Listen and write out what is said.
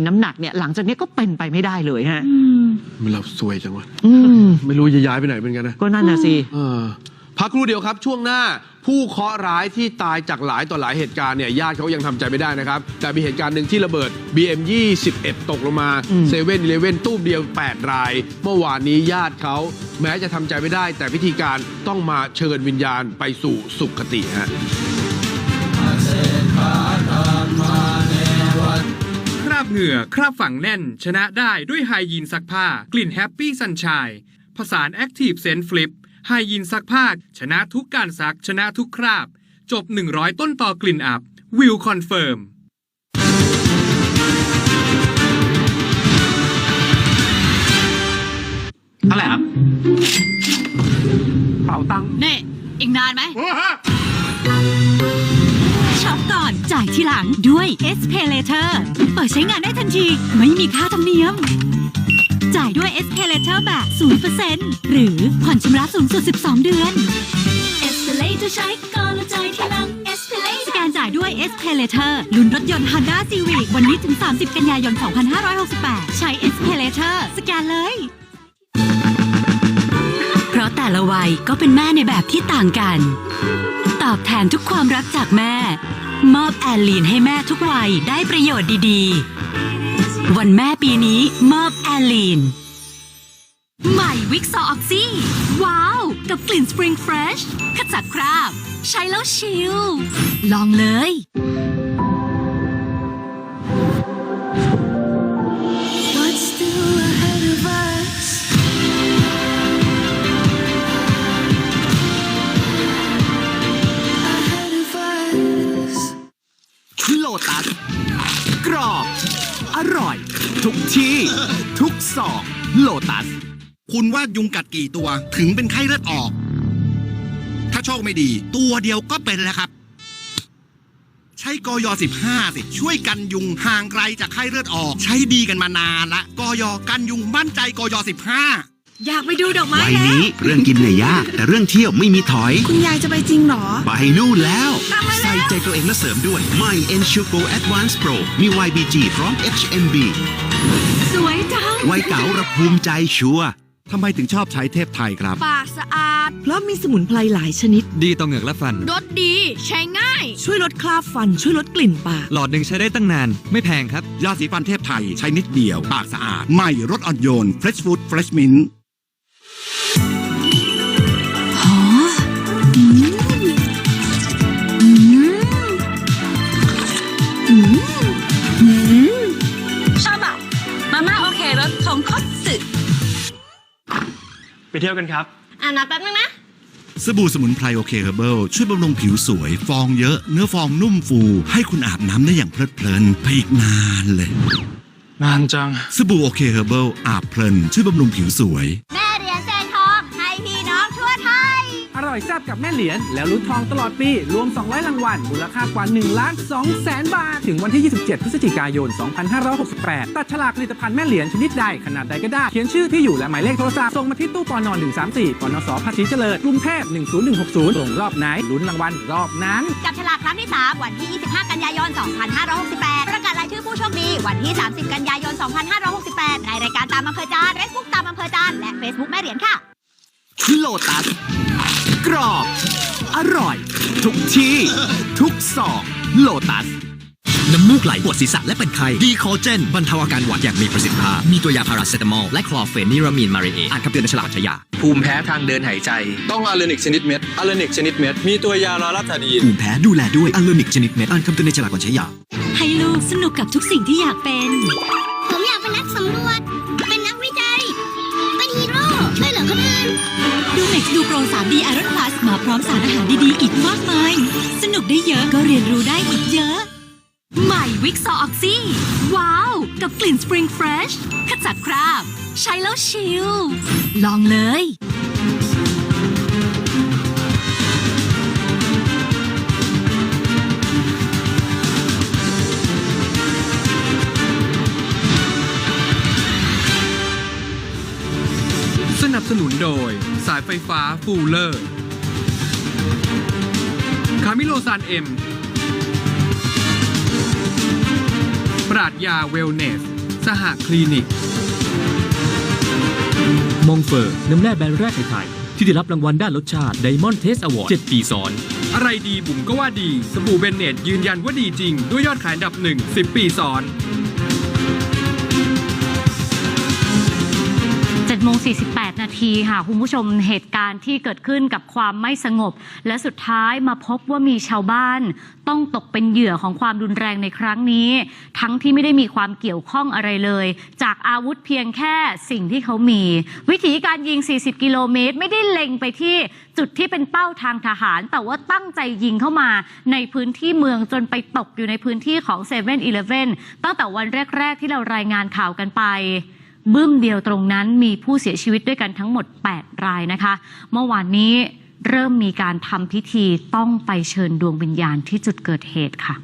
น้ำหนักเนี่ยหลังจากนี้ก็เป็นไปไม่ได้เลยฮะอืมมันเราซวยจังวะอืม ไม่รู้จะย้ายไปไหนเป็นกันนะก็นั่นน่ะสิ เออพักครู่เดียวครับ ช่วงหน้าผู้เคราะห์ร้ายที่ตายจากหลายต่อหลายเหตุการณ์เนี่ยญาติเขายังทำใจไม่ได้นะครับ แต่มีเหตุการณ์หนึ่งที่ระเบิด BM 21ตกลงมาอืมเซเว่นอีเลเว่นตู้มเดียว 8 ราย เมื่อวานนี้ญาติเขาแม้จะทำใจไม่ได้ แต่พิธีการต้องมาเชิญวิญญาณไปสู่สุขติฮะ เหงื่อคราบฝังแน่น ชนะได้ด้วยไฮยีนซักผ้า กลิ่นแฮปปี้ซันช n ยผสานแอคทีฟเซนฟลิปไฮยีนซักผ้า ชนะทุกการซัก ชนะทุกคราบ จบ 100 ต้นต่อกลิ่นอับวิวคอนเฟิร์มเท่าไหร่ครับเป่าตังค์นี่อีกนานไหมช็อปก่อนจ่ายทีหลังด้วย s p a y Later เปิดใช้งานได้ทันที ไม่มีค่าธรรมเนียม จ่ายด้วย s p a y Later แบบ 0%หรือผ่อนชำระสูงสุด 12 เดือน s p a y Later ใช้ก่อนแล้วจ่ายทีหลัง s p a y Later สแกนจ่ายด้วย s p a y Later ลุ้นรถยนต์ Honda Civic วันนี้ถึง 30 กันยายน 2568 ใช้ s p a y Later สแกนเลยเพราะแต่ละวัยก็เป็นแม่ในแบบที่ต่างกัน ตอบแทนทุกความรักจากแม่ มอบแอลลีนให้แม่ทุกวัยได้ประโยชน์ดีๆ วันแม่ปีนี้มอบแอลลีน ใหม่วิกซอออกซี่ ว้าว กับกลิ่นสปริงเฟรชขจัดคราบ ใช้แล้วชิล ลองเลย ตัส กรอบ อร่อย ทุกที่ ทุกซอกโลตัส คุณว่ายุงกัดกี่ตัวถึงเป็นไข้เลือดออก ถ้าโชคไม่ดี ตัวเดียวก็เป็นแล้วครับ ใช้กอย15 สิ ช่วยกันยุงห่างไกลจากไข้เลือดออก ใช้ดีกันมานานละกอยกันยุงมั่นใจกอย15 อยากไปดูดอกไม้วัยแล้ว นี้เรื่องกินเนี่ยยาก แต่เรื่องเที่ยวไม่มีถอย คุณยายจะไปจริงเหรอ ไปนู่นแล้วใส่ใจตัวเองและเสริมด้วยใหม่ e n s u r e Advanced Pro มี YBG พร้อม HMB สวยจังไวยเก๋าระภูมิใจชัวร์ ทำไมถึงชอบใช้เทพไทยครับ ปากสะอาด เพราะมีสมุนไพรหลายชนิด ดีต่อเหงือกและฟัน รสดี ใช้ง่าย ช่วยลดคราบฟัน ช่วยลดกลิ่นปาก หลอดหนึ่งใช้ได้ตั้งนาน ไม่แพงครับ ยาสีฟันเทพไทย ใช้นิดเดียว ปากสะอาด ใหม่รสอ่อนโยน Fresh Food Fresh Mint โอเครสทงคัตสึไปเที่ยวกันครับ อ่านับแป๊บนึงนะ สบู่สมุนไพรโอเคเฮอร์เบิลช่วยบำรุงผิวสวย ฟองเยอะ เนื้อฟองนุ่มฟู ให้คุณอาบน้ำได้อย่างเพลิดเพลินไปอีกนานเลย นานจัง สบู่โอเคเฮอร์เบิลอาบเพลินช่วยบำรุงผิวสวย แม่ ร่อยแซ่บกับแม่เหรียญแล้วลุ้นทองตลอดปี รวม 200 รางวัลมูลค่ากว่า1ล้าน2แสนบาท ถึงวันที่ 27 พฤศจิกายน 2568 ตัดฉลากผลิตภัณฑ์แม่เหรียญชนิดใด ขนาดใดก็ได้ เขียนชื่อที่อยู่และหมายเลขโทรศัพท์ส่งมาที่ตู้ปอนอน134ปนสภาษีเจริญกรุงเทพ10160ส่งรอบไหนลุ้นรางวัลรอบนั้นจับฉลากครั้งที่ 3 วันที่ 25 กันยายน 2568 ประกาศรายชื่อผู้โชคดี วันที่ 30 กันยายน 2568 ในรายการตามอำเภอใจานเฟซบุ๊กตามอำเภอใจาน และเฟซบุ๊กแม่เหรียญค่ะโลตัส กรอบ อร่อย ทุกที่ ทุกซอกโลตัส น้ำมูกไหลปวดศีรษะและเป็นไข้ดีคอเจนบรรเทาอาการหวัดอย่างมีประสิทธิภาพ มีตัวยาพาราเซตามอล และคลอร์เฟนิรามีนมาเรเออ่านคำเตือนในฉลากใช้ยา ภูมิแพ้ทางเดินหายใจ ต้องอะเลนิกชนิดเม็ดอะเลนิกชนิดเม็ด มีตัวยาลาลาตาดีนภูมิแพ้ดูแลด้วยอัลเลนิกชนิดเม็ดอ่านคำเตือนในฉลากก่อนใช้ยา ให้ลูกสนุกกับทุกสิ่งที่อยากเป็น ผมอยากเป็นนักสำรวจ เหลือคนอื่นดูเน็กดูโปร 3D Iron Plus มาพร้อมสารอาหารดี ๆ อีกมากมาย สนุกได้เยอะก็เรียนรู้ได้อีกเยอะ ใหม่วิกซอออกซี่ ว้าว กับกลิ่นสปริงเฟรชขจัดคราบ ใช้แล้วชิล ลองเลย โดยสายไฟฟ้าฟูลเลอร์ คามิโลซานเอ็มปราราดยาเวลเนส สหคลินิก มองเฟอร์น้ำแร่แบรนด์แรกในไทย ที่ได้รับรางวัลด้านรสชาติ Diamond Taste Award 7 ปีซ้อน อะไรดีบุ๋มก็ว่าดี สบู่เบนเนตยืนยันว่าดีจริง ด้วยยอดขายอันดับหนึ่ง10 ปีซ้อน ง 48 นาทีค่ะ คุณผู้ชมเหตุการณ์ที่เกิดขึ้นกับความไม่สงบ และสุดท้ายมาพบว่ามีชาวบ้าน ต้องตกเป็นเหยื่อของความรุนแรงในครั้งนี้ ทั้งที่ไม่ได้มีความเกี่ยวข้องอะไรเลย จากอาวุธเพียงแค่สิ่งที่เขามี วิธีการยิง 40 กิโลเมตร ไม่ได้เล็งไปที่จุดที่เป็นเป้าทางทหาร แต่ว่าตั้งใจยิงเข้ามาในพื้นที่เมืองจนไปตกอยู่ในพื้นที่ของ7 e เ e ่ e อตั้งแต่วันแรก ๆ ที่เรารายงานข่าวกันไป บึ้มเดียวตรงนั้นมีผู้เสียชีวิตด้วยกันทั้งหมด 8 รายนะคะ เมื่อวานนี้เริ่มมีการทำพิธีต้องไปเชิญดวงวิญญาณที่จุดเกิดเหตุค่ะ